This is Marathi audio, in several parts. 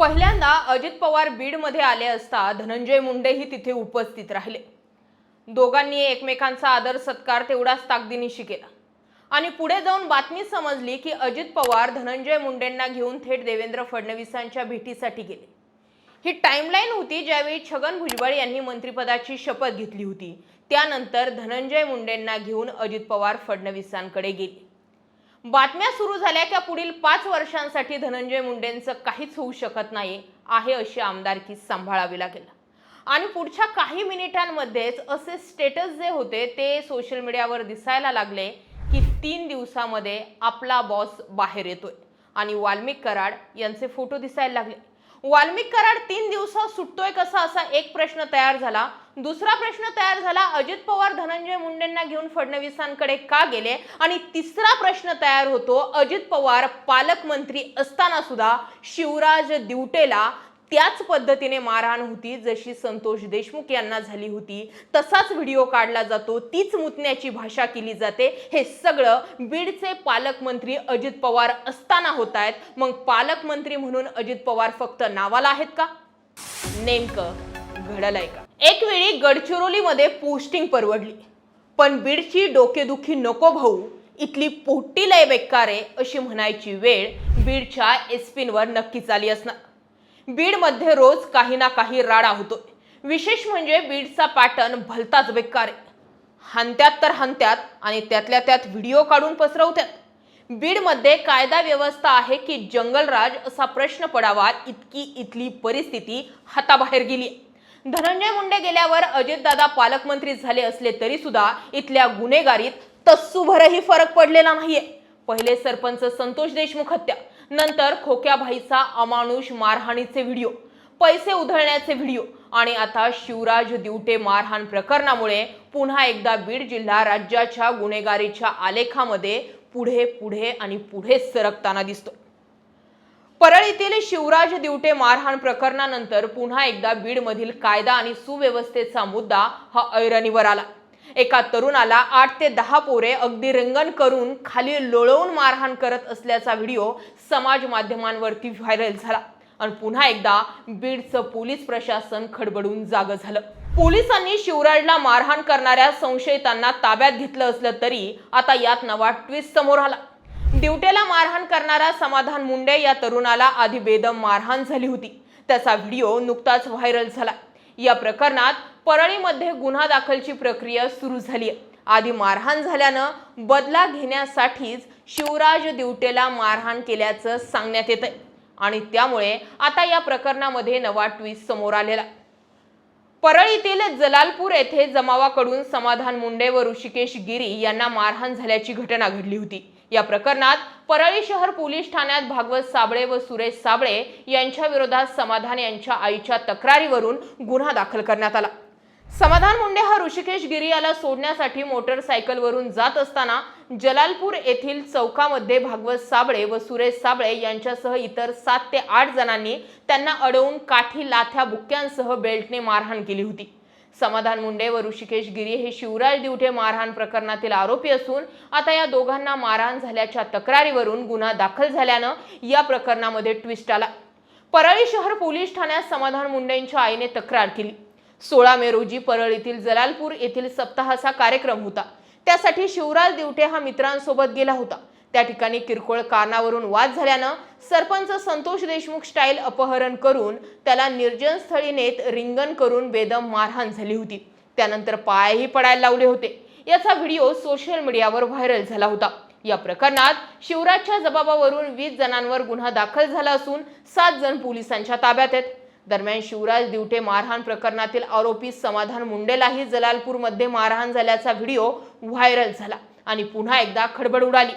पहिल्यांदा अजित पवार बीडमध्ये आले असता धनंजय मुंडेही तिथे उपस्थित राहिले. दोघांनी एकमेकांचा आदर सत्कार तेवढाच ताकदीनिशी केला. आणि पुढे जाऊन बातमी समजली की अजित पवार धनंजय मुंडेंना घेऊन थेट देवेंद्र फडणवीसांच्या भेटीसाठी गेले. ही टाईमलाईन होती ज्यावेळी छगन भुजबळ यांनी मंत्रिपदाची शपथ घेतली होती. त्यानंतर धनंजय मुंडेंना घेऊन अजित पवार फडणवीसांकडे गेले. बातम्या सुरू झाल्या की पुढील पाच वर्षांसाठी धनंजय मुंडेंचं काहीच होऊ शकत नाही आहे अशी आमदारकी सांभाळावी लागेल. आणि पुढच्या काही मिनिटांमध्येच असे स्टेटस जे होते ते सोशल मीडियावर दिसायला लागले की तीन दिवसामध्ये आपला बॉस बाहेर येतोय. आणि वाल्मिक कराड यांचे फोटो दिसायला लागले. वाल्मिक कराड तीन दिवसात सुटतोय कसा असा एक प्रश्न तयार झाला. दुसरा प्रश्न तयार झाला. अजित पवार धनंजय मुंडेंना घेऊन फडणवीसांकडे का गेले? आणि तिसरा प्रश्न तयार होतो. अजित पवार पालकमंत्री असताना सुद्धा शिवराज दिवटेला त्याच पद्धतीने मारहाण होती जशी संतोष देशमुख यांना झाली होती. तसाच व्हिडिओ काढला जातो. तीच मुतण्याची भाषा केली जाते. हे सगळं बीडचे पालकमंत्री अजित पवार असताना होत आहेत. मग पालकमंत्री म्हणून अजित पवार फक्त नावाला आहेत का? नेमकं घडलंय का? एक वेळी गडचिरोलीमध्ये पोस्टिंग परवडली. पण बीडची डोकेदुखी नको भाऊ इथली पोट्टी लय बेकारे अशी म्हणायची वेळ बीडच्या एसपींवर नक्कीच आली असणार. बीडमध्ये रोज काही ना काही राडा होतोय. विशेष म्हणजे बीडचा पॅटर्न भलताच बेकार आहे. हंत्यात तर हंत्यात आणि त्यातल्या त्यात व्हिडिओ काढून पसरवतात बीडमध्ये कायदा व्यवस्था आहे की जंगलराज असा प्रश्न पडावा इतकी इथली परिस्थिती हाताबाहेर गेली धनंजय मुंडे गेल्यावर अजितदादा पालकमंत्री झाले असले तरी सुद्धा इथल्या गुन्हेगारीत तस्सूभरही फरक पडलेला नाहीये. पहिले सरपंच संतोष देशमुख हत्या नंतर खोक्या भाईचा अमानुष मारहाणीचे व्हिडिओ पैसे उधळण्याचे व्हिडिओ आणि आता शिवराज दिवटे मारहाण प्रकरणामुळे पुन्हा एकदा बीड जिल्हा राज्याच्या गुन्हेगारीच्या आलेखामध्ये पुढे पुढे आणि पुढे सरकताना दिसतो परळीतील शिवराज दिवटे मारहाण प्रकरणानंतर पुन्हा एकदा बीडमधील कायदा आणि सुव्यवस्थेचा मुद्दा हा ऐरणीवर आला. एका तरुणाला आठ ते दहा पोरे अगदी रिंगण करून खाली लोळवून मारहाण करत असल्याचा व्हिडिओ समाज माध्यमांवरती व्हायरल झाला आणि पुन्हा एकदा बीडचं पोलीस प्रशासन खडबडून जाग झालं. पोलिसांनी शिवराजला मारहाण करणाऱ्या संशयितांना ताब्यात घेतलं असलं तरी आता यात नवा ट्विस्ट समोर आला. दिवटेला मारहाण करणारा समाधान मुंडे या तरुणाला आधी बेदम मारहाण झाली होती. त्याचा व्हिडिओ नुकताच व्हायरल झाला. या प्रकरणात परळीमध्ये गुन्हा दाखलची प्रक्रिया सुरू झाली आहे. आधी मारहाण झाल्यानं बदला घेण्यासाठीच शिवराज दिवटेला मारहाण केल्याचं सांगण्यात येत आणि त्यामुळे आता या प्रकरणामध्ये नवा ट्विस्ट समोर आलेला परळीतील जलालपूर येथे जमावाकडून समाधान मुंडे व ऋषिकेश गिरी यांना मारहाण झाल्याची घटना घडली होती. या प्रकरणात परळी शहर पोलीस ठाण्यात भागवत साबळे व सुरेश साबळे यांच्या विरोधात समाधान यांच्या आईच्या तक्रारीवरून गुन्हा दाखल करण्यात आला. समाधान मुंडे हा ऋषिकेश गिरी याला सोडण्यासाठी मोटरसायकलवरून जात असताना जलालपूर येथील चौकामध्ये भागवत साबळे व सुरेश साबळे यांच्यासह इतर सात ते आठ जणांनी त्यांना अडवून काठी लाथ्या बुक्क्यांसह बेल्टने मारहाण केली होती. समाधान मुंडे व ऋषिकेश गिरी हे शिवराज दिवटे मारहाण प्रकरणातील आरोपी असून आता या दोघांना मारहाण झाल्याच्या तक्रारीवरून गुन्हा दाखल झाल्यानं या प्रकरणामध्ये ट्विस्ट आला. परळी शहर पोलीस ठाण्यात समाधान मुंडेंच्या आईने तक्रार केली. सोळा मे रोजी परळीतील जलालपूर येथील सप्ताहाचा कार्यक्रम होता. त्यासाठी शिवराज दिवटे हा मित्रांसोबत गेला होता. त्या ठिकाणी किरकोळ कारणावरून वाद झाल्यानं सरपंच संतोष देशमुख स्टाईल अपहरण करून त्याला निर्जन स्थळी नेत रिंगण करून बेदम मारहाण झाली होती. त्यानंतर पायही पडायला लावले होते. याचा व्हिडिओ सोशल मीडियावर व्हायरल झाला होता. या प्रकरणात शिवराजच्या जबाबावरून वीस जणांवर गुन्हा दाखल झाला असून सात जण पोलिसांच्या ताब्यात आहेत. दरम्यान शिवराज दिवटे मारहाण प्रकरणातील आरोपी समाधान मुंडेलाही जलालपूरमध्ये मारहाण झाल्याचा व्हिडिओ व्हायरल झाला आणि पुन्हा एकदा खडबड उडाली.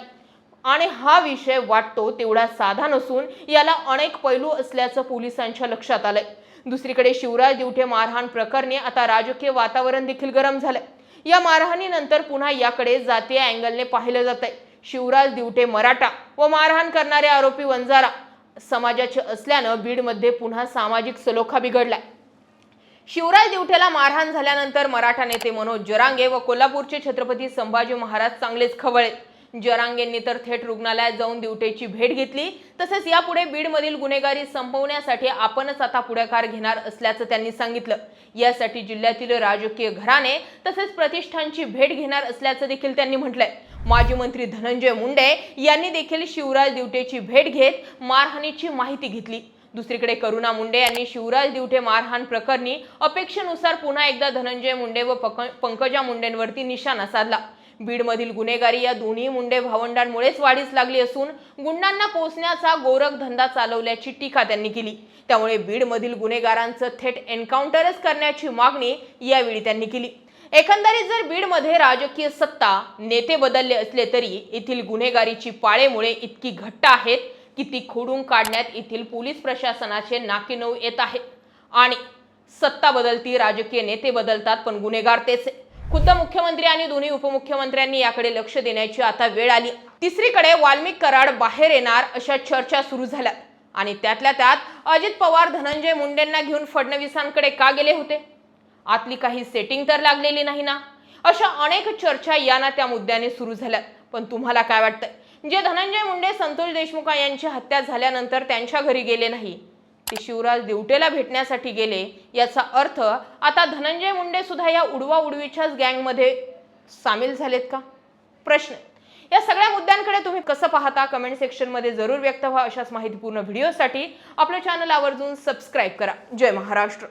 आणि हा विषय वाटतो तेवढा साधा नसून याला अनेक पैलू असल्याचं पोलिसांच्या लक्षात आलंय. दुसरीकडे शिवराज दिवटे मारहाण प्रकरणी आता राजकीय वातावरण देखील गरम झालंय. या मारहाणीनंतर पुन्हा याकडे जातीय अँगलने पाहिलं जात आहे शिवराज दिवटे मराठा व मारहाण करणारे आरोपी वंजारा समाजाचे असल्यानं बीडमध्ये पुन्हा सामाजिक सलोखा बिघडलाय. शिवराज दिवटेला मारहाण झाल्यानंतर मराठा नेते मनोज जरांगे व कोल्हापूरचे छत्रपती संभाजी महाराज चांगलेच जरांग जरांगेंनी तर थेट रुग्णालयात जाऊन दिवटेची भेट घेतली. तसेच यापुढे बीडमधील गुन्हेगारी संपवण्यासाठी आपणच आता पुढाकार घेणार असल्याचं त्यांनी सांगितलं. यासाठी जिल्ह्यातील राजकीय घराणे तसेच प्रतिष्ठानची भेट घेणार असल्याचं देखील त्यांनी म्हटलंय. माजी मंत्री धनंजय मुंडे यांनी देखील शिवराज दिवटेची भेट घेत मारहाणीची माहिती घेतली. दुसरीकडे करुणा मुंडे यांनी शिवराज दिवटे मारहाण प्रकरणी अपेक्षेनुसार पुन्हा एकदा धनंजय मुंडे व पंकजा मुंडेंवरती निशाणा साधला. बीडमधील गुन्हेगारी या दोन्ही मुंडे भावंडांमुळेच वाढीस लागली असून गुंडांना पोचण्याचा गोरख धंदा चालवल्याची टीका त्यांनी केली. त्यामुळे बीडमधील गुन्हेगारांचं थेट एन्काउंटरच करण्याची मागणी यावेळी त्यांनी केली. एकंदरीत जर बीडमध्ये राजकीय सत्ता नेते बदलले असले तरी येथील गुन्हेगारीची पाळेमुळे इतकी घट्ट आहेत की ती खोडून काढण्यात येथील पोलीस प्रशासनाचे नाकेनऊ येत आहे. आणि सत्ता बदलती राजकीय नेते बदलतात पण गुन्हेगार तेच आहे. खुद्द मुख्यमंत्री आणि दोन्ही उपमुख्यमंत्र्यांनी याकडे लक्ष देण्याची आता वेळ आली. तिसरीकडे वाल्मिक कराड बाहेर येणार अशा चर्चा सुरू झाल्या आणि त्यातल्या त्यात अजित पवार धनंजय मुंडेंना घेऊन फडणवीसांकडे का गेले होते? आतली काही सेटिंग तर लागलेली नाही ना? अशा अनेक चर्चा या ना त्या मुद्द्याने सुरू झाल्या पण तुम्हाला काय वाटतंय? जे धनंजय मुंडे संतोष देशमुख यांची हत्या झाल्यानंतर त्यांच्या घरी गेले नाही. ते शिवराज दिवटेला भेटण्यासाठी गेले याचा अर्थ आता धनंजय मुंडे सुद्धा या उडवा उडवीच्याच गँगमध्ये सामील झालेत का? प्रश्न. या सगळ्या मुद्द्यांकडे तुम्ही कसं पाहता? कमेंट सेक्शनमध्ये जरूर व्यक्त व्हा. अशाच माहितीपूर्ण व्हिडिओसाठी आपल्या चॅनल आवर्जून सबस्क्राईब करा. जय महाराष्ट्र.